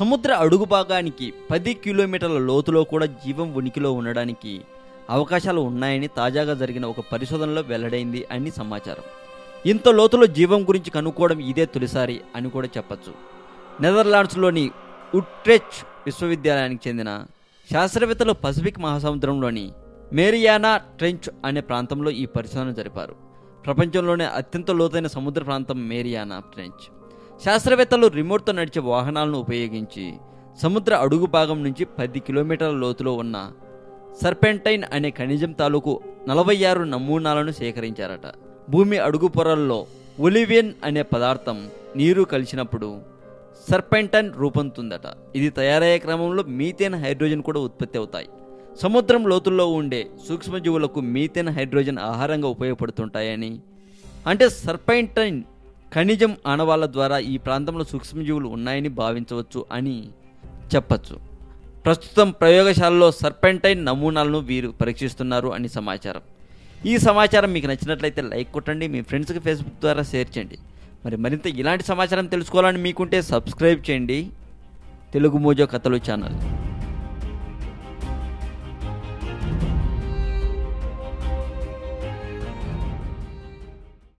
సముద్ర అడుగు భాగానికి పది కిలోమీటర్ల లోతులో కూడా జీవం ఉనికిలో ఉండడానికి అవకాశాలు ఉన్నాయని తాజాగా జరిగిన ఒక పరిశోధనలో వెల్లడైంది అని సమాచారం. ఇంత లోతులో జీవం గురించి కనుక్కోవడం ఇదే తొలిసారి అని కూడా చెప్పచ్చు. నెదర్లాండ్స్లోని ఉట్రెచ్ విశ్వవిద్యాలయానికి చెందిన శాస్త్రవేత్తలు పసిఫిక్ మహాసముద్రంలోని మేరియానా ట్రెంచ్ అనే ప్రాంతంలో ఈ పరిశోధన జరిపారు. ప్రపంచంలోనే అత్యంత లోతైన సముద్ర ప్రాంతం మేరియానా ట్రెంచ్. శాస్త్రవేత్తలు రిమోట్తో నడిచే వాహనాలను ఉపయోగించి సముద్ర అడుగు భాగం నుంచి పది కిలోమీటర్ల లోతులో ఉన్న సర్పెంటైన్ అనే ఖనిజం తాలూకు నలభై ఆరు నమూనాలను సేకరించారట. భూమి అడుగు పొరల్లో ఒలివియన్ అనే పదార్థం నీరు కలిసినప్పుడు సర్పెంటైన్ రూపొందుతుందట. ఇది తయారయ్యే క్రమంలో మీథేన్ హైడ్రోజన్ కూడా ఉత్పత్తి అవుతాయి. సముద్రం లోతుల్లో ఉండే సూక్ష్మజీవులకు మీథేన్ హైడ్రోజన్ ఆహారంగా ఉపయోగపడుతుంటాయని అంటే సర్పెంటైన్ ఖనిజం ఆనవాళ్ళ ద్వారా ఈ ప్రాంతంలో సూక్ష్మజీవులు ఉన్నాయని భావించవచ్చు అని చెప్పచ్చు. ప్రస్తుతం ప్రయోగశాలలో సర్పెంటైన్ నమూనాలను వీరు పరీక్షిస్తున్నారు అని సమాచారం. ఈ సమాచారం మీకు నచ్చినట్లయితే లైక్ కొట్టండి మీ ఫ్రెండ్స్కి ఫేస్బుక్ ద్వారా షేర్ చేయండి. మరి మరింత ఇలాంటి సమాచారం తెలుసుకోవాలని మీకుంటే సబ్స్క్రైబ్ చేయండి. తెలుగు మోజో కథలు ఛానల్.